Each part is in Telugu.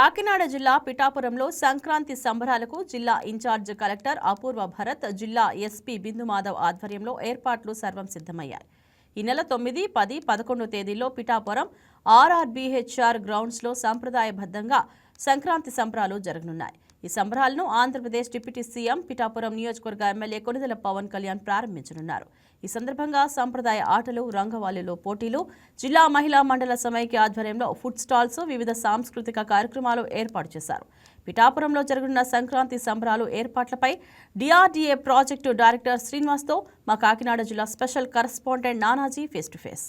కాకినాడ జిల్లా పిఠాపురంలో సంక్రాంతి సంబరాలకు జిల్లా ఇన్ఛార్జ్ కలెక్టర్ అపూర్వ భరత్ జిల్లా ఎస్పీ బిందు మాధవ్ ఆధ్వర్యంలో ఏర్పాట్లు సర్వం సిద్ధమయ్యాయి. ఈ నెల తొమ్మిది పది పదకొండు తేదీల్లో పిఠాపురం ఆర్ఆర్బీహెచ్ఆర్ గ్రౌండ్స్లో సంప్రదాయబద్ధంగా సంక్రాంతి సంబరాలు జరగనున్నాయి. ఈ సంబరాలను ఆంధ్రప్రదేశ్ డిప్యూటీ సీఎం పిఠాపురం నియోజకవర్గ ఎమ్మెల్యే కొనిదెల పవన్ కళ్యాణ్ ప్రారంభించనున్నారు. ఈ సందర్భంగా సంప్రదాయ ఆటలు రంగవాలులో పోటీలు జిల్లా మహిళా మండల సమైక్య ఆధ్వర్యంలో ఫుడ్ స్టాల్స్ వివిధ సాంస్కృతిక కార్యక్రమాలు ఏర్పాటు చేశారు. పిఠాపురంలో జరగనున్న సంక్రాంతి సంబరాలు ఏర్పాట్లపై డిఆర్డీఏ ప్రాజెక్టు డైరెక్టర్ శ్రీనివాస్తో మా కాకినాడ జిల్లా special correspondent Nanaji face to face.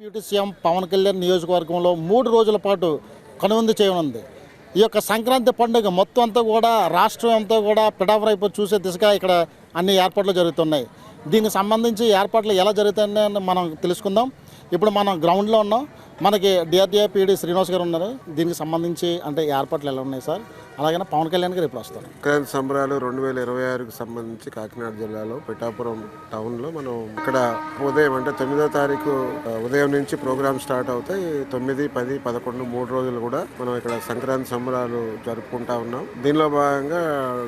Deputy CM Pawan Kalyan నియోజకవర్గంలో మూడు రోజుల పాటు కనువిందు చేయనుంది. ఈ యొక్క సంక్రాంతి పండుగ మొత్తం అంతా కూడా రాష్ట్రం అంతా కూడా పిడాపరైపు చూసే దిశగా ఇక్కడ అన్ని ఏర్పాట్లు జరుగుతున్నాయి. దీనికి సంబంధించి ఏర్పాట్లు ఎలా జరుగుతున్నాయని మనం తెలుసుకుందాం. ఇప్పుడు మనం గ్రౌండ్లో ఉన్నాం. మనకి డిఆర్డిఏ పీడీ శ్రీనివాస్ గారు ఉన్నారు. దీనికి సంబంధించి అంటే ఏర్పాట్లు ఎలా ఉన్నాయి సార్? అలాగే పవన్ కళ్యాణ్ గారు ఇప్పుడు వస్తారు? సంక్రాంతి సంబరాలు రెండు వేల ఇరవై ఆరుకు సంబంధించి కాకినాడ జిల్లాలో పిఠాపురం టౌన్లో మనం ఇక్కడ ఉదయం అంటే తొమ్మిదో తారీఖు ఉదయం నుంచి ప్రోగ్రామ్ స్టార్ట్ అవుతాయి. తొమ్మిది పది పదకొండు మూడు రోజులు కూడా మనం ఇక్కడ సంక్రాంతి సంబరాలు జరుపుకుంటా ఉన్నాం. దీనిలో భాగంగా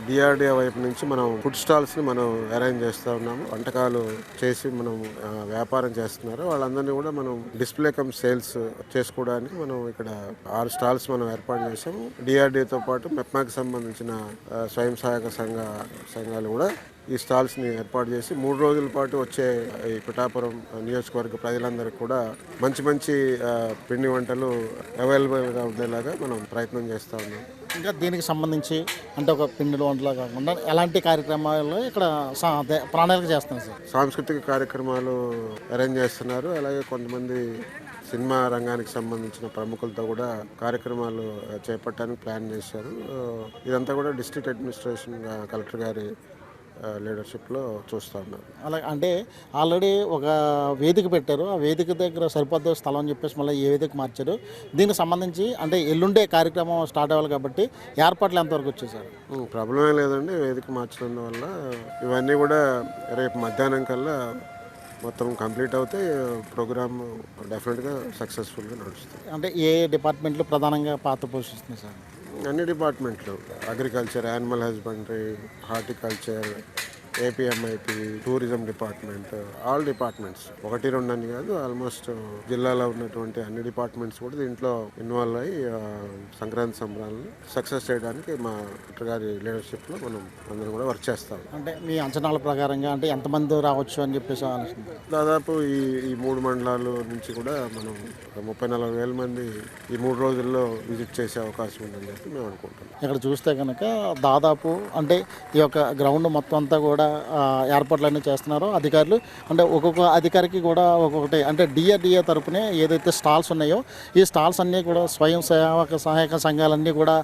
డిఆర్డిఏ వైపు నుంచి మనం ఫుడ్ స్టాల్స్ని మనం అరేంజ్ చేస్తూ ఉన్నాము. వంటకాలు చేసి మనం వ్యాపారం చేస్తున్నారు. వాళ్ళందరినీ కూడా మనం డిస్ప్లే కమ్ సేల్స్ చేసుకోవడానికి మనం ఇక్కడ ఆరు స్టాల్స్ మనం ఏర్పాటు చేసాము డిఆర్డిఏతో పాటు మెప్మాకి సంబంధించిన స్వయం సహాయక సంఘ సంఘాలు కూడా ఈ స్టాల్స్ని ఏర్పాటు చేసి మూడు రోజుల పాటు వచ్చే ఈ పిఠాపురం నియోజకవర్గ ప్రజలందరికీ కూడా మంచి మంచి పిండి వంటలు అవైలబుల్గా ఉండేలాగా మనం ప్రయత్నం చేస్తూ ఉన్నాం. ఇంకా దీనికి సంబంధించి అంటే ఒక పిండిలో వంటలా కాకుండా ఎలాంటి కార్యక్రమాలు ఇక్కడ ప్రణాళిక చేస్తాం సార్? సాంస్కృతిక కార్యక్రమాలు అరేంజ్ చేస్తున్నారు. అలాగే కొంతమంది సినిమా రంగానికి సంబంధించిన ప్రముఖులతో కూడా కార్యక్రమాలు చేపట్టడానికి ప్లాన్ చేశారు. ఇదంతా కూడా డిస్ట్రిక్ట్ అడ్మినిస్ట్రేషన్ కలెక్టర్ గారి లీడర్షిప్లో చూస్తూ ఉన్నారు అలా అంటే ఆల్రెడీ ఒక వేదిక పెట్టారు. ఆ వేదిక దగ్గర సరిపోద్ది స్థలం అని చెప్పేసి మళ్ళీ ఏ వేదిక మార్చారు. దీనికి సంబంధించి అంటే ఎల్లుండే కార్యక్రమం స్టార్ట్ అవ్వాలి కాబట్టి ఏర్పాట్లు ఎంతవరకు వచ్చాయి సార్? ఉమ్, ప్రాబ్లం ఏం లేదండి. వేదిక మార్చడం వల్ల ఇవన్నీ కూడా రేపు మధ్యాహ్నం కల్లా మొత్తం కంప్లీట్ అవుతే ప్రోగ్రామ్ డెఫినెట్గా సక్సెస్ఫుల్గా నడుస్తుంది. అంటే ఏ డిపార్ట్మెంట్లు ప్రధానంగా పాత్ర పోషిస్తుంది సార్? అన్ని డిపార్ట్మెంట్లు. Agriculture animal husbandry horticulture APMIP tourism department all departments. ఒకటి రెండు అని కాదు ఆల్మోస్ట్ జిల్లాలో ఉన్నటువంటి అన్ని డిపార్ట్మెంట్స్ కూడా దీంట్లో ఇన్వాల్వ్ అయ్యి సంక్రాంతి సంబరాలను సక్సెస్ చేయడానికి మా గారి లీడర్షిప్లో మనం అందరం కూడా వర్క్ చేస్తాం. అంటే మీ అంచనాల ప్రకారంగా అంటే ఎంతమంది రావచ్చు అని చెప్పేసి ఆలోచన. దాదాపు ఈ ఈ మూడు మండలాలు నుంచి కూడా మనం ముప్పై నలభై వేల మంది ఈ మూడు రోజుల్లో విజిట్ చేసే అవకాశం ఉందని చెప్పి మేము అనుకుంటున్నాం. ఇక్కడ చూస్తే కనుక దాదాపు అంటే ఈ యొక్క గ్రౌండ్ మొత్తం అంతా కూడా ఏర్పాట్లు ఏర్పాట్లన్నీ చేస్తున్నారు అధికారులు అంటే ఒక్కొక్క అధికారికి కూడా ఒక్కొక్కటి అంటే డిఆర్డిఏ తరపునే ఏదైతే స్టాల్స్ ఉన్నాయో ఈ స్టాల్స్ అన్నీ కూడా స్వయం సేవక సహాయక సంఘాలన్నీ కూడా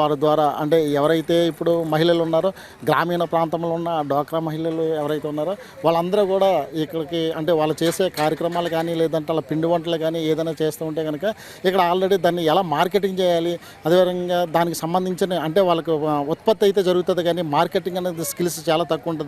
వారి ద్వారా అంటే ఎవరైతే ఇప్పుడు మహిళలు ఉన్నారో గ్రామీణ ప్రాంతంలో ఉన్న డ్వాక్రా మహిళలు ఎవరైతే ఉన్నారో వాళ్ళందరూ కూడా ఇక్కడికి అంటే వాళ్ళు చేసే కార్యక్రమాలు కానీ లేదంటే వాళ్ళ పిండి వంటలు కానీ ఏదైనా చేస్తూ ఉంటే కనుక ఇక్కడ ఆల్రెడీ దాన్ని ఎలా మార్కెటింగ్ చేయాలి అదేవిధంగా దానికి సంబంధించిన అంటే వాళ్ళకి ఉత్పత్తి అయితే జరుగుతుంది కానీ మార్కెటింగ్ అనేది స్కిల్స్ చాలా తక్కువ ఉంటుంది.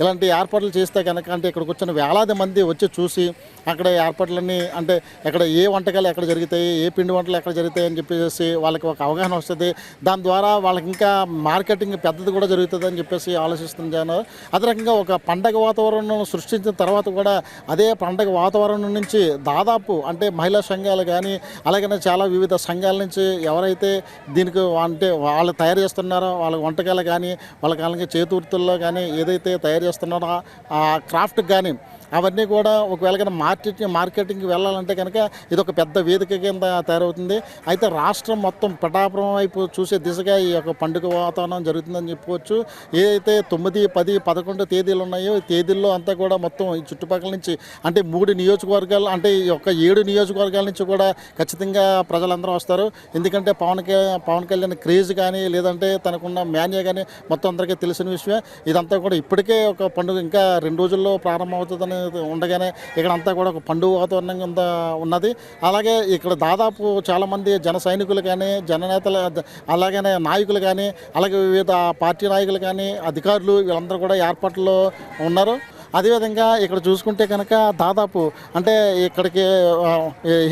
ఇలాంటి ఏర్పాట్లు చేస్తే కనుక అంటే ఇక్కడికి వచ్చిన వేలాది మంది వచ్చి చూసి అక్కడ ఏర్పాట్లన్నీ అంటే ఎక్కడ ఏ వంటకాలు ఎక్కడ జరుగుతాయి ఏ పిండి వంటలు ఎక్కడ జరుగుతాయి అని చెప్పేసి వాళ్ళకి ఒక అవగాహన వస్తుంది. దాని ద్వారా వాళ్ళకి ఇంకా మార్కెటింగ్ పెద్దది కూడా జరుగుతుంది అని చెప్పేసి ఆలోచిస్తున్నాను అదే రకంగా ఒక పండగ వాతావరణం సృష్టించిన తర్వాత కూడా అదే పండగ వాతావరణం నుంచి దాదాపు అంటే మహిళా సంఘాలు కానీ అలాగనే చాలా వివిధ సంఘాల నుంచి ఎవరైతే దీనికి అంటే వాళ్ళు తయారు చేస్తున్నారో వాళ్ళ వంటకాలు కానీ వాళ్ళకి అలాగే చేతివృత్తుల్లో కానీ ఏదైతే తయారు చేస్తున్నారో ఆ క్రాఫ్ట్ కానీ అవన్నీ కూడా ఒకవేళ కనుక మార్కెట్ మార్కెటింగ్కి వెళ్ళాలంటే కనుక ఇది ఒక పెద్ద వేదిక కింద తయారవుతుంది. అయితే రాష్ట్రం మొత్తం పటాపురం వైపు చూసే దిశగా ఈ యొక్క పండుగ వాతావరణం జరుగుతుందని చెప్పుకోవచ్చు. ఏదైతే తొమ్మిది పది పదకొండు తేదీలు ఉన్నాయో ఈ తేదీల్లో అంతా కూడా మొత్తం ఈ చుట్టుపక్కల నుంచి అంటే మూడు నియోజకవర్గాలు అంటే ఈ యొక్క ఏడు నియోజకవర్గాల నుంచి కూడా ఖచ్చితంగా ప్రజలందరూ వస్తారు. ఎందుకంటే పవన్ పవన్ కళ్యాణ్ క్రేజ్ కానీ లేదంటే తనకున్న మేనియా కానీ మొత్తం అందరికీ తెలిసిన విషయమే. ఇదంతా కూడా ఇప్పటికే ఒక పండుగ ఇంకా రెండు రోజుల్లో ప్రారంభమవుతుందని ఉండగానే ఇక్కడ అంతా కూడా ఒక పండుగ వాతావరణం కింద ఉన్నది. అలాగే ఇక్కడ దాదాపు చాలామంది జన సైనికులు కానీ జననేతలు అలాగనే నాయకులు కానీ అలాగే వివిధ పార్టీ నాయకులు కానీ అధికారులు వీళ్ళందరూ కూడా ఏర్పాట్లో ఉన్నారు. అదేవిధంగా ఇక్కడ చూసుకుంటే కనుక దాదాపు అంటే ఇక్కడికి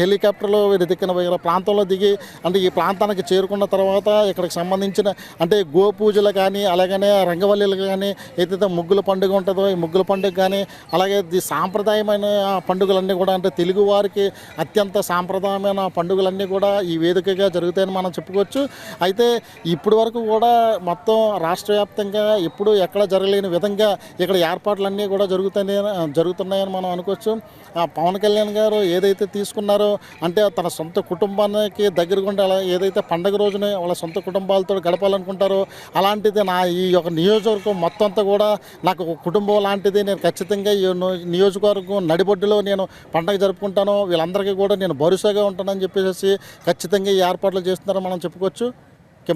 హెలికాప్టర్లు ఈ దిక్కిన ప్రాంతంలో దిగి అంటే ఈ ప్రాంతానికి చేరుకున్న తర్వాత ఇక్కడికి సంబంధించిన అంటే గోపూజలు కానీ అలాగనే రంగవల్లిలు కానీ ఏదైతే ముగ్గుల పండుగ ఉంటుందో ఈ ముగ్గుల పండుగ కానీ అలాగే సాంప్రదాయమైన పండుగలన్నీ కూడా అంటే తెలుగు వారికి అత్యంత సాంప్రదాయమైన పండుగలన్నీ కూడా ఈ వేదికగా జరుగుతాయని మనం చెప్పుకోవచ్చు. అయితే ఇప్పటి వరకు కూడా మొత్తం రాష్ట్ర వ్యాప్తంగా ఎప్పుడు ఎక్కడ జరగలేని విధంగా ఇక్కడ ఏర్పాట్లన్నీ కూడా జరుగుతాయని జరుగుతున్నాయని మనం అనుకోవచ్చు. ఆ పవన్ కళ్యాణ్ గారు ఏదైతే తీసుకున్నారో అంటే తన సొంత కుటుంబానికి దగ్గరగా ఉండే అలా ఏదైతే పండగ రోజున వాళ్ళ సొంత కుటుంబాలతో గడపాలనుకుంటారో అలాంటిది నా ఈ యొక్క నియోజకవర్గం మొత్తం అంతా కూడా నాకు కుటుంబం లాంటిది. నేను ఖచ్చితంగా ఈ నియోజకవర్గం నడిబొడ్డులో నేను పండగ జరుపుకుంటాను. వీళ్ళందరికీ కూడా నేను భరోసాగా ఉంటానని చెప్పేసి ఖచ్చితంగా ఈ ఏర్పాట్లు చేస్తున్నారని మనం చెప్పుకోవచ్చు.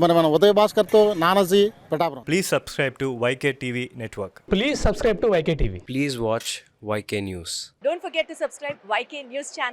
మరి మన ఉదయ భాస్కర్తో Nanaji Pithapuram Please subscribe to YK TV Network. Please subscribe to YK TV. Please watch YK News. Don't forget to subscribe YK News channel